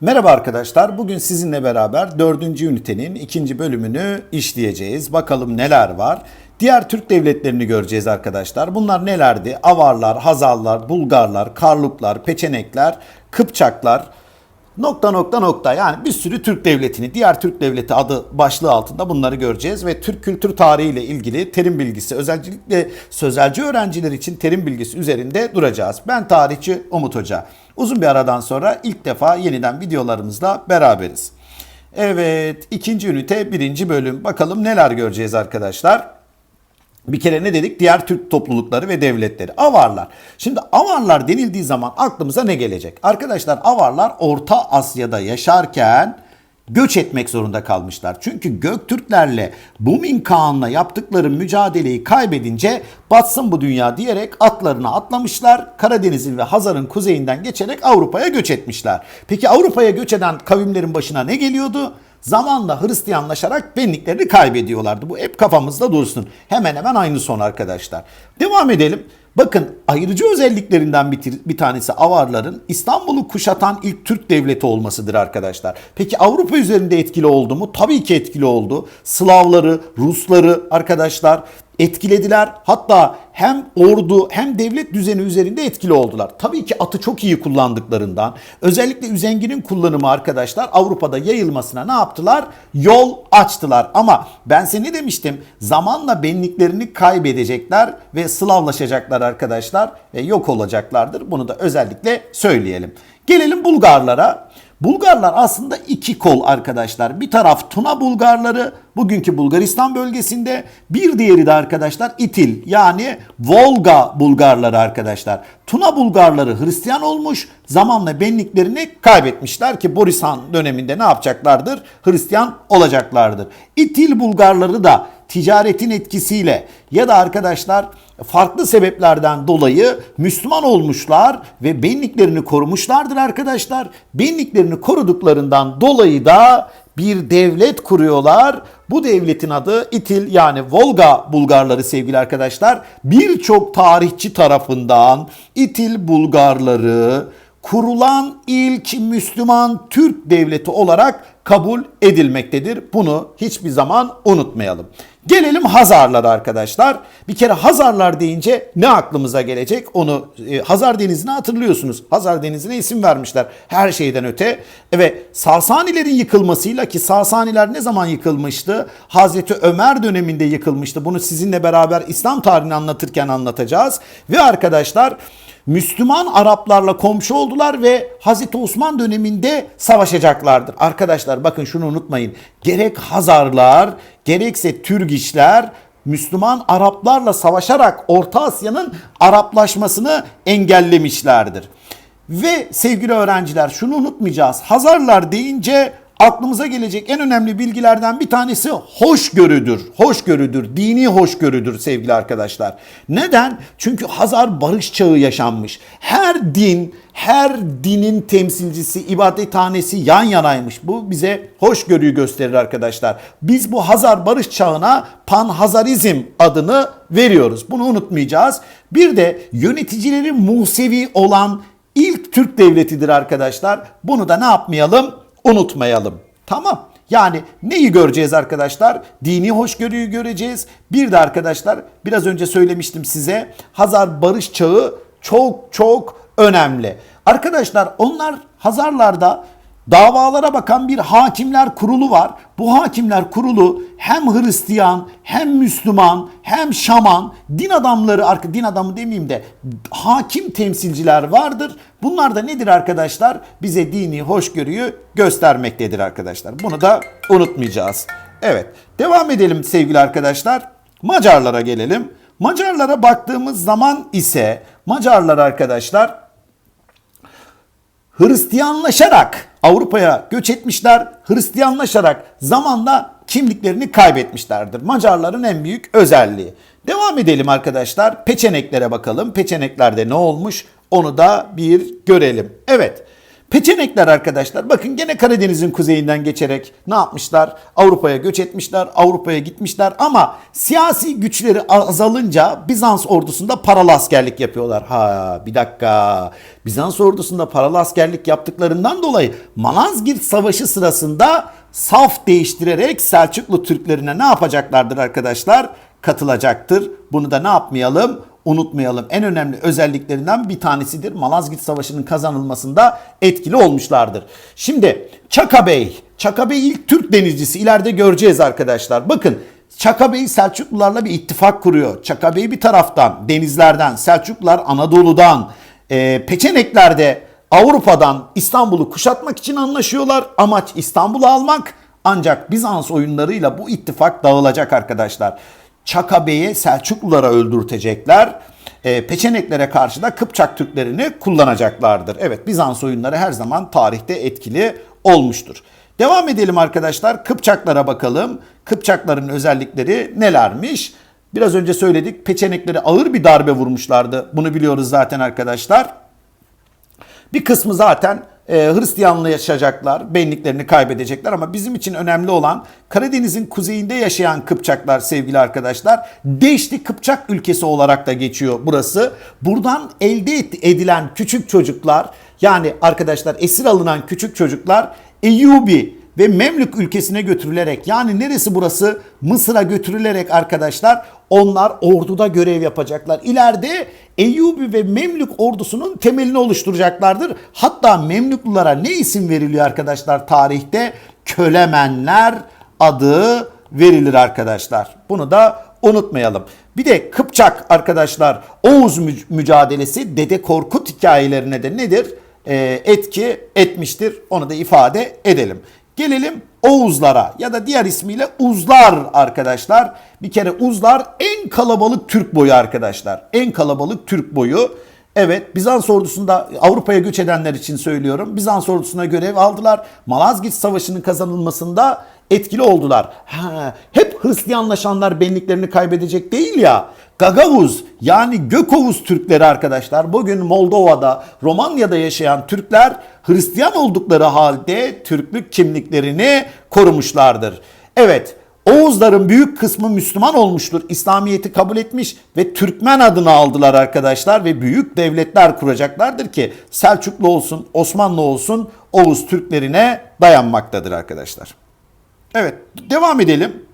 Merhaba arkadaşlar. Bugün sizinle beraber 4. ünitenin ikinci bölümünü işleyeceğiz. Bakalım neler var. Diğer Türk devletlerini göreceğiz arkadaşlar. Bunlar nelerdi? Avarlar, Hazarlar, Bulgarlar, Karluklar, Peçenekler, Kıpçaklar, nokta nokta nokta yani bir sürü Türk devletini, diğer Türk devleti adı başlığı altında bunları göreceğiz ve Türk kültür tarihi ile ilgili terim bilgisi özellikle sözelci öğrenciler için terim bilgisi üzerinde duracağız. Ben tarihçi Umut Hoca. Uzun bir aradan sonra ilk defa yeniden videolarımızla beraberiz. Evet, ikinci ünite birinci bölüm. Bakalım neler göreceğiz arkadaşlar. Bir kere ne dedik? Diğer Türk toplulukları ve devletleri. Avarlar. Şimdi Avarlar denildiği zaman aklımıza ne gelecek? Arkadaşlar Avarlar Orta Asya'da yaşarken göç etmek zorunda kalmışlar. Çünkü Göktürklerle Bumin Kağan'la yaptıkları mücadeleyi kaybedince batsın bu dünya diyerek atlarına atlamışlar. Karadeniz'in ve Hazar'ın kuzeyinden geçerek Avrupa'ya göç etmişler. Peki Avrupa'ya göç eden kavimlerin başına ne geliyordu? Zamanla Hristiyanlaşarak benliklerini kaybediyorlardı. Bu hep kafamızda dursun. Hemen hemen aynı son arkadaşlar. Devam edelim. Bakın ayırıcı özelliklerinden bir, bir tanesi Avarların İstanbul'u kuşatan ilk Türk devleti olmasıdır arkadaşlar. Peki Avrupa üzerinde etkili oldu mu? Tabii ki etkili oldu. Slavları, Rusları arkadaşlar etkilediler. Hatta hem ordu hem devlet düzeni üzerinde etkili oldular. Tabii ki atı çok iyi kullandıklarından özellikle üzenginin kullanımı arkadaşlar Avrupa'da yayılmasına ne yaptılar? Yol açtılar. Ama ben size ne demiştim? Zamanla benliklerini kaybedecekler ve Slavlaşacaklar arkadaşlar ve yok olacaklardır. Bunu da özellikle söyleyelim. Gelelim Bulgarlara. Bulgarlar aslında iki kol arkadaşlar. Bir taraf Tuna Bulgarları bugünkü Bulgaristan bölgesinde bir diğeri de arkadaşlar İtil yani Volga Bulgarları arkadaşlar. Tuna Bulgarları Hristiyan olmuş zamanla benliklerini kaybetmişler ki Boris Han döneminde ne yapacaklardır? Hristiyan olacaklardır. İtil Bulgarları da ticaretin etkisiyle ya da arkadaşlar farklı sebeplerden dolayı Müslüman olmuşlar ve benliklerini korumuşlardır arkadaşlar. Benliklerini koruduklarından dolayı da bir devlet kuruyorlar. Bu devletin adı İtil yani Volga Bulgarları sevgili arkadaşlar. Birçok tarihçi tarafından İtil Bulgarları kurulan ilk Müslüman Türk devleti olarak kabul edilmektedir. Bunu hiçbir zaman unutmayalım. Gelelim Hazarlara arkadaşlar. Bir kere Hazarlar deyince ne aklımıza gelecek? Onu e, Hazar Denizi'ni hatırlıyorsunuz. Hazar Denizi'ne isim vermişler her şeyden öte. Ve Sasanilerin yıkılmasıyla ki Sasaniler ne zaman yıkılmıştı? Hazreti Ömer döneminde yıkılmıştı. Bunu sizinle beraber İslam tarihini anlatırken anlatacağız. Ve arkadaşlar Müslüman Araplarla komşu oldular ve Hazreti Osman döneminde savaşacaklardır. Arkadaşlar bakın şunu unutmayın. Gerek Hazarlar gerekse Türgişler Müslüman Araplarla savaşarak Orta Asya'nın Araplaşmasını engellemişlerdir. Ve sevgili öğrenciler şunu unutmayacağız. Hazarlar deyince aklımıza gelecek en önemli bilgilerden bir tanesi hoşgörüdür. Hoşgörüdür, dini hoşgörüdür sevgili arkadaşlar. Neden? Çünkü Hazar barış çağı yaşanmış. Her din, her dinin temsilcisi, ibadethanesi yan yanaymış. Bu bize hoşgörüyü gösterir arkadaşlar. Biz bu Hazar barış çağına Panhazarizm adını veriyoruz. Bunu unutmayacağız. Bir de yöneticileri Musevi olan ilk Türk devletidir arkadaşlar. Bunu da ne yapmayalım? Unutmayalım. Tamam. Yani neyi göreceğiz arkadaşlar? Dini hoşgörüyü göreceğiz. Bir de arkadaşlar biraz önce söylemiştim size Hazar barış çağı çok çok önemli. Arkadaşlar onlar Hazarlarda davalara bakan bir hakimler kurulu var. Bu hakimler kurulu hem Hristiyan hem Müslüman hem Şaman din adamları din adamı demeyeyim de hakim temsilciler vardır. Bunlar da nedir arkadaşlar? Bize dini hoşgörüyü göstermektedir arkadaşlar. Bunu da unutmayacağız. Evet devam edelim sevgili arkadaşlar. Macarlara gelelim. Macarlara baktığımız zaman ise Macarlar arkadaşlar Hristiyanlaşarak Avrupa'ya göç etmişler. Hristiyanlaşarak zamanla kimliklerini kaybetmişlerdir. Macarların en büyük özelliği. Devam edelim arkadaşlar. Peçeneklere bakalım. Peçeneklerde ne olmuş? Onu da bir görelim. Evet. Peçenekler arkadaşlar bakın gene Karadeniz'in kuzeyinden geçerek ne yapmışlar? Avrupa'ya göç etmişler, Avrupa'ya gitmişler ama siyasi güçleri azalınca Bizans ordusunda paralı askerlik yapıyorlar. Ha bir dakika. Bizans ordusunda paralı askerlik yaptıklarından dolayı Malazgirt Savaşı sırasında saf değiştirerek Selçuklu Türklerine ne yapacaklardır arkadaşlar? Katılacaktır. Bunu da ne yapmayalım? Unutmayalım. En önemli özelliklerinden bir tanesidir. Malazgirt Savaşı'nın kazanılmasında etkili olmuşlardır. Şimdi Çaka Bey, Çaka Bey ilk Türk denizcisi. İleride göreceğiz arkadaşlar. Bakın Çaka Bey Selçuklularla bir ittifak kuruyor. Çaka Bey bir taraftan denizlerden, Selçuklular Anadolu'dan, e, Peçenekler'de Avrupa'dan İstanbul'u kuşatmak için anlaşıyorlar. Amaç İstanbul'u almak. Ancak Bizans oyunlarıyla bu ittifak dağılacak arkadaşlar. Çaka Bey'i Selçuklulara öldürtecekler. E, Peçeneklere karşı da Kıpçak Türklerini kullanacaklardır. Evet Bizans oyunları her zaman tarihte etkili olmuştur. Devam edelim arkadaşlar. Kıpçaklara bakalım. Kıpçakların özellikleri nelermiş? Biraz önce söyledik. Peçenekleri ağır bir darbe vurmuşlardı. Bunu biliyoruz zaten arkadaşlar. Bir kısmı zaten e, Hristiyanlığı yaşayacaklar, benliklerini kaybedecekler ama bizim için önemli olan Karadeniz'in kuzeyinde yaşayan Kıpçaklar sevgili arkadaşlar. Deşti Kıpçak ülkesi olarak da geçiyor burası. Buradan elde edilen küçük çocuklar yani arkadaşlar esir alınan küçük çocuklar Eyyubi ve Memlük ülkesine götürülerek yani neresi burası? Mısır'a götürülerek arkadaşlar onlar orduda görev yapacaklar. İleride Eyyubi ve Memlük ordusunun temelini oluşturacaklardır. Hatta Memlüklulara ne isim veriliyor arkadaşlar tarihte? Kölemenler adı verilir arkadaşlar. Bunu da unutmayalım. Bir de Kıpçak arkadaşlar Oğuz mücadelesi Dede Korkut hikayelerine de nedir? Ee, etki etmiştir. Onu da ifade edelim. Gelelim Oğuzlara ya da diğer ismiyle Uzlar arkadaşlar. Bir kere Uzlar en kalabalık Türk boyu arkadaşlar. En kalabalık Türk boyu. Evet Bizans ordusunda Avrupa'ya göç edenler için söylüyorum. Bizans ordusuna görev aldılar. Malazgirt Savaşı'nın kazanılmasında etkili oldular. Ha, hep Hristiyanlaşanlar benliklerini kaybedecek değil ya. Gagavuz yani Gökovuz Türkleri arkadaşlar bugün Moldova'da, Romanya'da yaşayan Türkler Hristiyan oldukları halde Türklük kimliklerini korumuşlardır. Evet Oğuzların büyük kısmı Müslüman olmuştur. İslamiyet'i kabul etmiş ve Türkmen adını aldılar arkadaşlar ve büyük devletler kuracaklardır ki Selçuklu olsun, Osmanlı olsun Oğuz Türklerine dayanmaktadır arkadaşlar. Evet devam edelim.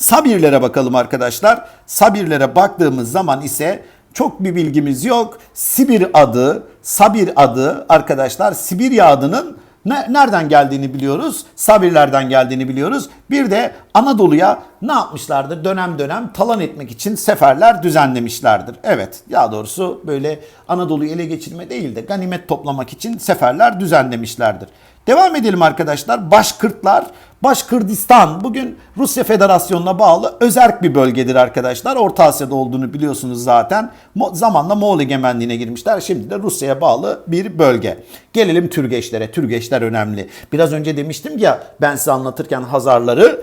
Sabirlere bakalım arkadaşlar. Sabirlere baktığımız zaman ise çok bir bilgimiz yok. Sibir adı, Sabir adı arkadaşlar Sibirya adının ne, nereden geldiğini biliyoruz. Sabirlerden geldiğini biliyoruz. Bir de Anadolu'ya ne yapmışlardır? Dönem dönem talan etmek için seferler düzenlemişlerdir. Evet ya doğrusu böyle Anadolu'yu ele geçirme değil de ganimet toplamak için seferler düzenlemişlerdir. Devam edelim arkadaşlar. Başkırtlar, Başkırdistan bugün Rusya Federasyonu'na bağlı özerk bir bölgedir arkadaşlar. Orta Asya'da olduğunu biliyorsunuz zaten. Mo zamanla Moğol egemenliğine girmişler. Şimdi de Rusya'ya bağlı bir bölge. Gelelim Türgeçlere. Türgeçler önemli. Biraz önce demiştim ya ben size anlatırken Hazarları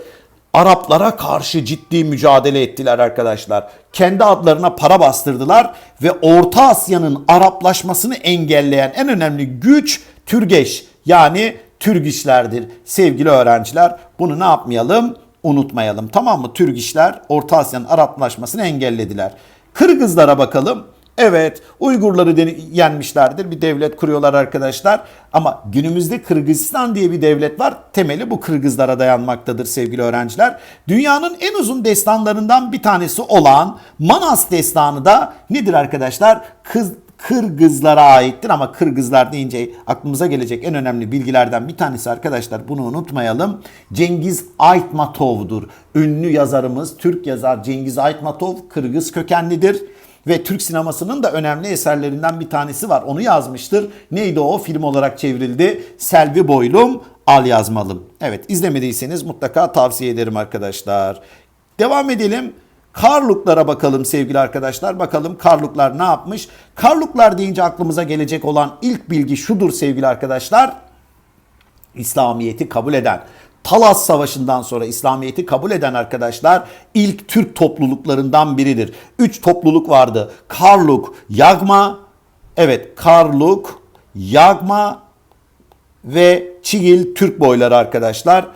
Araplara karşı ciddi mücadele ettiler arkadaşlar. Kendi adlarına para bastırdılar ve Orta Asya'nın Araplaşmasını engelleyen en önemli güç Türgeç yani Türgişlerdir sevgili öğrenciler. Bunu ne yapmayalım? Unutmayalım. Tamam mı? Türgişler Orta Asya'nın Araplaşmasını engellediler. Kırgızlara bakalım. Evet Uygurları yenmişlerdir. Bir devlet kuruyorlar arkadaşlar. Ama günümüzde Kırgızistan diye bir devlet var. Temeli bu Kırgızlara dayanmaktadır sevgili öğrenciler. Dünyanın en uzun destanlarından bir tanesi olan Manas destanı da nedir arkadaşlar? Kız, Kırgızlara aittir ama Kırgızlar deyince aklımıza gelecek en önemli bilgilerden bir tanesi arkadaşlar bunu unutmayalım. Cengiz Aytmatov'dur. Ünlü yazarımız Türk yazar Cengiz Aytmatov Kırgız kökenlidir ve Türk sinemasının da önemli eserlerinden bir tanesi var. Onu yazmıştır. Neydi o? Film olarak çevrildi. Selvi Boylum Al Yazmalım. Evet izlemediyseniz mutlaka tavsiye ederim arkadaşlar. Devam edelim. Karluklara bakalım sevgili arkadaşlar. Bakalım Karluklar ne yapmış? Karluklar deyince aklımıza gelecek olan ilk bilgi şudur sevgili arkadaşlar. İslamiyet'i kabul eden. Talas Savaşı'ndan sonra İslamiyet'i kabul eden arkadaşlar ilk Türk topluluklarından biridir. Üç topluluk vardı. Karluk, Yagma, evet Karluk, Yagma ve Çigil Türk boyları arkadaşlar.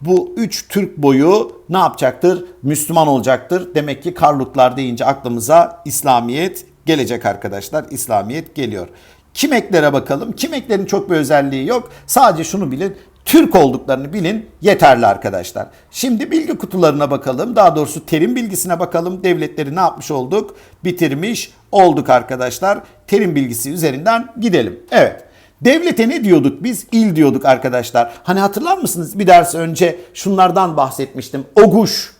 Bu üç Türk boyu ne yapacaktır? Müslüman olacaktır. Demek ki Karluklar deyince aklımıza İslamiyet gelecek arkadaşlar. İslamiyet geliyor. Kimeklere bakalım. Kimeklerin çok bir özelliği yok. Sadece şunu bilin. Türk olduklarını bilin yeterli arkadaşlar. Şimdi bilgi kutularına bakalım. Daha doğrusu terim bilgisine bakalım. Devletleri ne yapmış olduk? Bitirmiş olduk arkadaşlar. Terim bilgisi üzerinden gidelim. Evet. Devlete ne diyorduk biz? İl diyorduk arkadaşlar. Hani hatırlar mısınız? Bir ders önce şunlardan bahsetmiştim. Oguş.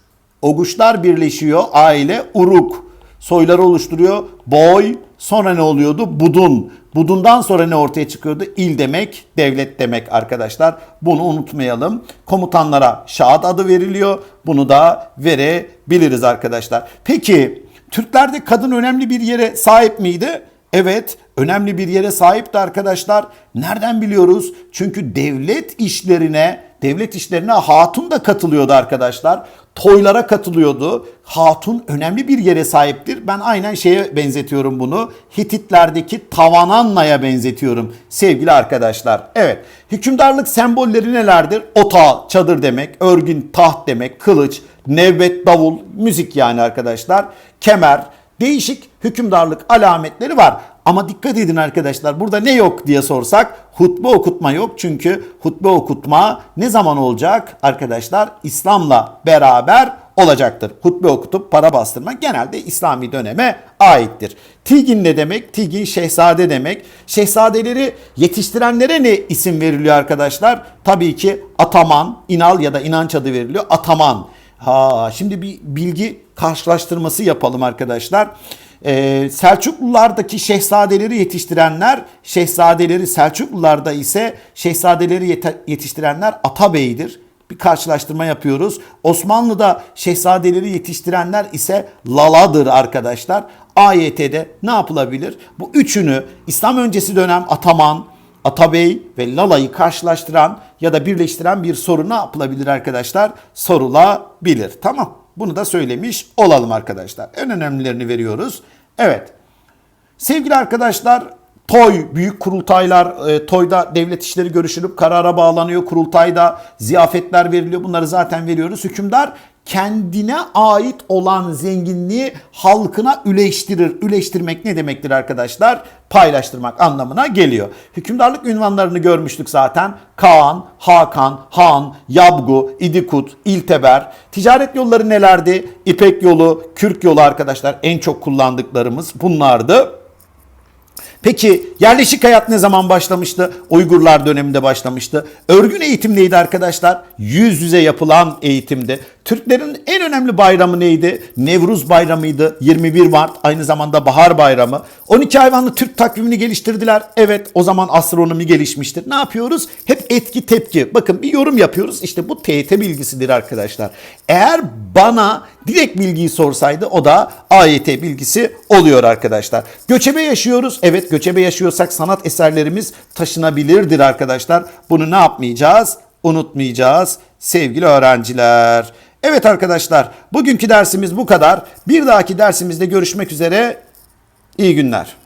Oguşlar birleşiyor. Aile, uruk. Soyları oluşturuyor. Boy. Sonra ne oluyordu? Budun. Budundan sonra ne ortaya çıkıyordu? İl demek, devlet demek arkadaşlar. Bunu unutmayalım. Komutanlara şahat adı veriliyor. Bunu da verebiliriz arkadaşlar. Peki Türklerde kadın önemli bir yere sahip miydi? Evet, önemli bir yere sahipti arkadaşlar. Nereden biliyoruz? Çünkü devlet işlerine, devlet işlerine hatun da katılıyordu arkadaşlar. Toylara katılıyordu. Hatun önemli bir yere sahiptir. Ben aynen şeye benzetiyorum bunu. Hititlerdeki Tavananna'ya benzetiyorum sevgili arkadaşlar. Evet, hükümdarlık sembolleri nelerdir? Ota, çadır demek, örgün taht demek, kılıç, nevbet, davul, müzik yani arkadaşlar. Kemer, değişik hükümdarlık alametleri var. Ama dikkat edin arkadaşlar burada ne yok diye sorsak hutbe okutma yok. Çünkü hutbe okutma ne zaman olacak arkadaşlar? İslam'la beraber olacaktır. Hutbe okutup para bastırma genelde İslami döneme aittir. Tigin ne demek? Tigin şehzade demek. Şehzadeleri yetiştirenlere ne isim veriliyor arkadaşlar? Tabii ki ataman, inal ya da inanç adı veriliyor. Ataman. Ha, şimdi bir bilgi karşılaştırması yapalım arkadaşlar. Ee, Selçuklulardaki şehzadeleri yetiştirenler, şehzadeleri Selçuklularda ise şehzadeleri yetiştirenler Atabey'dir. Bir karşılaştırma yapıyoruz. Osmanlı'da şehzadeleri yetiştirenler ise Lala'dır arkadaşlar. AYT'de ne yapılabilir? Bu üçünü İslam öncesi dönem Ataman, Atabey ve Lala'yı karşılaştıran ya da birleştiren bir soru ne yapılabilir arkadaşlar? Sorulabilir. Tamam. Bunu da söylemiş olalım arkadaşlar. En önemlilerini veriyoruz. Evet. Sevgili arkadaşlar Toy, büyük kurultaylar, e, toyda devlet işleri görüşülüp karara bağlanıyor. Kurultayda ziyafetler veriliyor. Bunları zaten veriyoruz. Hükümdar kendine ait olan zenginliği halkına üleştirir. Üleştirmek ne demektir arkadaşlar? Paylaştırmak anlamına geliyor. Hükümdarlık ünvanlarını görmüştük zaten. Kaan, Hakan, Han, Yabgu, İdikut, İlteber. Ticaret yolları nelerdi? İpek yolu, Kürk yolu arkadaşlar en çok kullandıklarımız bunlardı. Peki yerleşik hayat ne zaman başlamıştı? Uygurlar döneminde başlamıştı. Örgün eğitim neydi arkadaşlar? Yüz yüze yapılan eğitimdi. Türklerin en önemli bayramı neydi? Nevruz bayramıydı. 21 Mart aynı zamanda bahar bayramı. 12 hayvanlı Türk takvimini geliştirdiler. Evet o zaman astronomi gelişmiştir. Ne yapıyoruz? Hep etki tepki. Bakın bir yorum yapıyoruz. İşte bu TYT bilgisidir arkadaşlar. Eğer bana direkt bilgiyi sorsaydı o da AYT bilgisi oluyor arkadaşlar. Göçebe yaşıyoruz. Evet göçebe yaşıyorsak sanat eserlerimiz taşınabilirdir arkadaşlar. Bunu ne yapmayacağız? Unutmayacağız sevgili öğrenciler. Evet arkadaşlar bugünkü dersimiz bu kadar. Bir dahaki dersimizde görüşmek üzere. İyi günler.